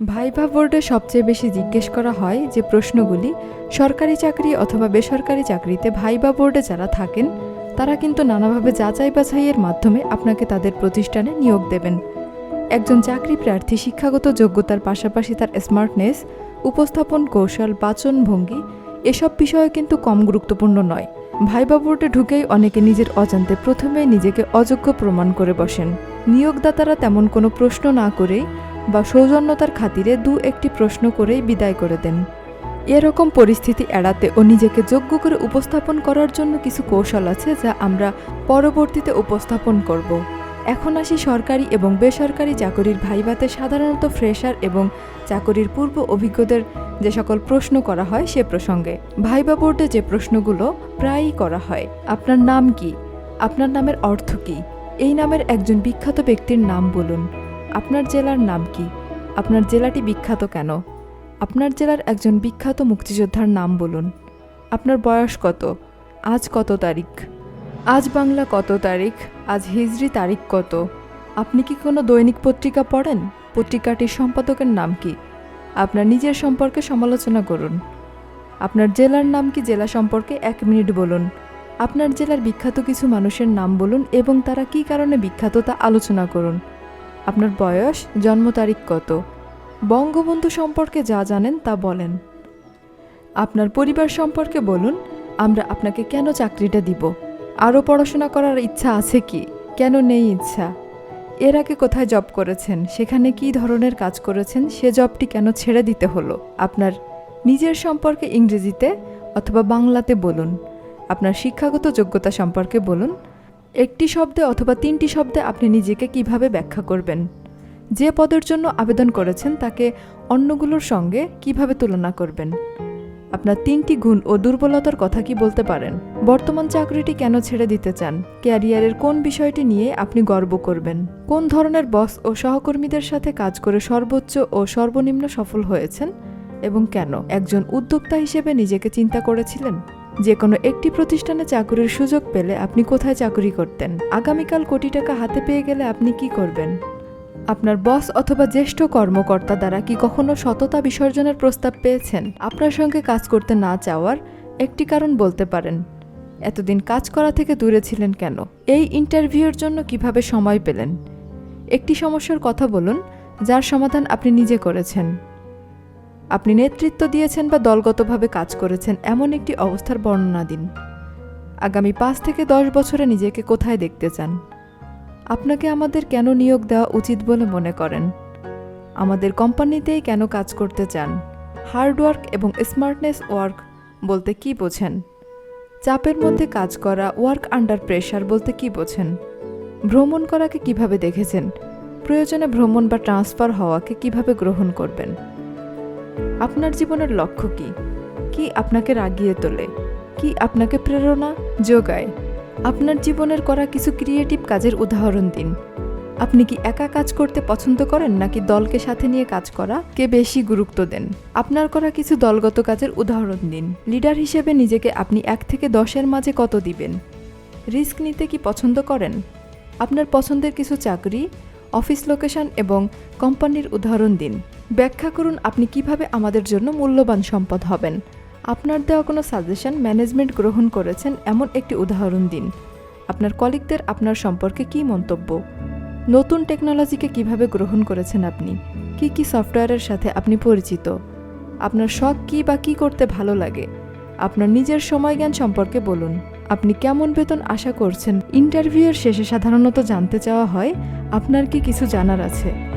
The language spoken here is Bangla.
ভাইভা বোর্ডে সবচেয়ে বেশি জিজ্ঞেস করা হয় যে প্রশ্নগুলি, সরকারি চাকরি অথবা বেসরকারি চাকরিতে ভাইভা বোর্ডে যারা থাকেন, তারা কিন্তু নানাভাবে যাচাই বাছাইয়ের মাধ্যমে আপনাকে তাদের প্রতিষ্ঠানে নিয়োগ দেবেন। একজন চাকরি প্রার্থী শিক্ষাগত যোগ্যতার পাশাপাশি তার স্মার্টনেস, উপস্থাপন কৌশল বাচনভঙ্গি এসব বিষয়ে কিন্তু কম গুরুত্বপূর্ণ নয়। ভাইবা বোর্ডে ঢুকেই অনেকে নিজের অজান্তে প্রথমেই নিজেকে অযোগ্য প্রমাণ করে বসেন। নিয়োগদাতারা তেমন কোনো প্রশ্ন না করেই বা সৌজন্যতার খাতিরে দু একটি প্রশ্ন করেই বিদায় করে দেন। এরকম পরিস্থিতি এড়াতে ও নিজেকে যোগ্য করে উপস্থাপন করার জন্য কিছু কৌশল আছে যা আমরা পরবর্তীতে উপস্থাপন করব। এখন আসি সরকারি এবং বেসরকারি চাকরির ভাইভাতে সাধারণত ফ্রেশার এবং চাকরির পূর্ব অভিজ্ঞদের যে সকল প্রশ্ন করা হয় সে প্রসঙ্গে। ভাইবা বোর্ডে যে প্রশ্নগুলো প্রায়ই করা হয়, আপনার নাম কি? আপনার নামের অর্থ কী? এই নামের একজন বিখ্যাত ব্যক্তির নাম বলুন। আপনার জেলার নাম কি? আপনার জেলাটি বিখ্যাত কেন? আপনার জেলার একজন বিখ্যাত মুক্তিযোদ্ধার নাম বলুন। আপনার বয়স কত? আজ কত তারিখ? আজ বাংলা কত তারিখ? আজ হিজরি তারিখ কত? আপনি কি কোনো দৈনিক পত্রিকা পড়েন? পত্রিকাটির সম্পাদকের নাম কি? আপনার নিজের সম্পর্কে সমালোচনা করুন। আপনার জেলার নাম কি? জেলা সম্পর্কে এক মিনিট বলুন। আপনার জেলার বিখ্যাত কিছু মানুষের নাম বলুন এবং তারা কী কারণে বিখ্যাত তা আলোচনা করুন। আপনার বয়স, জন্ম তারিখ কত? বঙ্গবন্ধু সম্পর্কে যা জানেন তা বলেন। আপনার পরিবার সম্পর্কে বলুন, আমরা আপনাকে কেন চাকরিটা দিব? আরও পড়াশোনা করার ইচ্ছা আছে কি? কেন নেই ইচ্ছা? এর আগে কোথায় জব করেছেন? সেখানে কী ধরনের কাজ করেছেন? সে জবটি কেন ছেড়ে দিতে হলো? আপনার নিজের সম্পর্কে ইংরেজিতে অথবা বাংলাতে বলুন। আপনার শিক্ষাগত যোগ্যতা সম্পর্কে বলুন। একটি শব্দে অথবা তিনটি শব্দে আপনি নিজেকে কীভাবে ব্যাখ্যা করবেন? যে পদের জন্য আবেদন করেছেন তাকে অন্যগুলোর সঙ্গে কীভাবে তুলনা করবেন? আপনার তিনটি গুণ ও দুর্বলতার কথা কি বলতে পারেন? বর্তমান চাকরিটি কেন ছেড়ে দিতে চান? ক্যারিয়ারের কোন বিষয়টি নিয়ে আপনি গর্ব করবেন? কোন ধরনের বস ও সহকর্মীদের সাথে কাজ করে সর্বোচ্চ ও সর্বনিম্ন সফল হয়েছেন? এবং কেন? একজন উদ্যোক্তা হিসেবে নিজেকে চিন্তা করেছিলেন? যে কোনো একটি প্রতিষ্ঠানে চাকরির সুযোগ পেলে আপনি কোথায় চাকরি করতেন? আগামীকাল কোটি টাকা হাতে পেয়ে গেলে আপনি কি করবেন? আপনার বস অথবা জ্যেষ্ঠ কর্মকর্তা দ্বারা কি কখনো সততা বিসর্জনের প্রস্তাব পেয়েছেন? আপনার সঙ্গে কাজ করতে না চাওয়ার একটি কারণ বলতে পারেন। এতদিন কাজ করা থেকে দূরে ছিলেন কেন? এই ইন্টারভিউর জন্য কীভাবে সময় পেলেন? একটি সমস্যার কথা বলুন, যার সমাধান আপনি নিজে করেছেন। আপনি নেতৃত্ব দিয়েছেন বা দলগতভাবে কাজ করেছেন এমন একটি অবস্থার বর্ণনা দিন। আগামী পাঁচ থেকে দশ বছরে নিজেকে কোথায় দেখতে চান? আপনাকে আমাদের কেন নিয়োগ দেওয়া উচিত বলে মনে করেন? আমাদের কোম্পানিতেই কেন কাজ করতে চান? হার্ডওয়ার্ক এবং স্মার্টনেস ওয়ার্ক বলতে কি বোঝেন? চাপের মধ্যে কাজ করা, ওয়ার্ক আন্ডার প্রেশার বলতে কি বোঝেন? ভ্রমণ করাকে কীভাবে দেখেছেন? প্রয়োজনে ভ্রমণ বা ট্রান্সফার হওয়াকে কীভাবে গ্রহণ করবেন? আপনার জীবনের লক্ষ্য কি? কি আপনাকে রাগিয়ে তোলে? কি আপনাকে প্রেরণা যোগায়? আপনার জীবনের করা কিছু ক্রিয়েটিভ কাজের উদাহরণ দিন। আপনি কি একা কাজ করতে পছন্দ করেন নাকি দলকে সাথে নিয়ে কাজ করা কে বেশি গুরুত্ব দেন? আপনার করা কিছু দলগত কাজের উদাহরণ দিন। লিডার হিসেবে নিজেকে আপনি এক থেকে দশের মাঝে কত দিবেন? রিস্ক নিতে কি পছন্দ করেন? আপনার পছন্দের কিছু চাকরি, অফিস লোকেশন এবং কোম্পানির উদাহরণ দিন। ব্যাখ্যা করুন আপনি কীভাবে আমাদের জন্য মূল্যবান সম্পদ হবেন। আপনার দেওয়া কোনো সাজেশন ম্যানেজমেন্ট গ্রহণ করেছেন এমন একটি উদাহরণ দিন। আপনার কলিগদের আপনার সম্পর্কে কী মন্তব্য? নতুন টেকনোলজিকে কীভাবে গ্রহণ করেছেন আপনি? কি কি সফটওয়্যারের সাথে আপনি পরিচিত? আপনার শখ কী বা কী করতে ভালো লাগে? আপনার নিজের সময় জ্ঞান সম্পর্কে বলুন। আপনি কেমন বেতন আশা করছেন? ইন্টারভিউয়ের শেষে সাধারণত জানতে চাওয়া হয়, আপনার কি কিছু জানার আছে?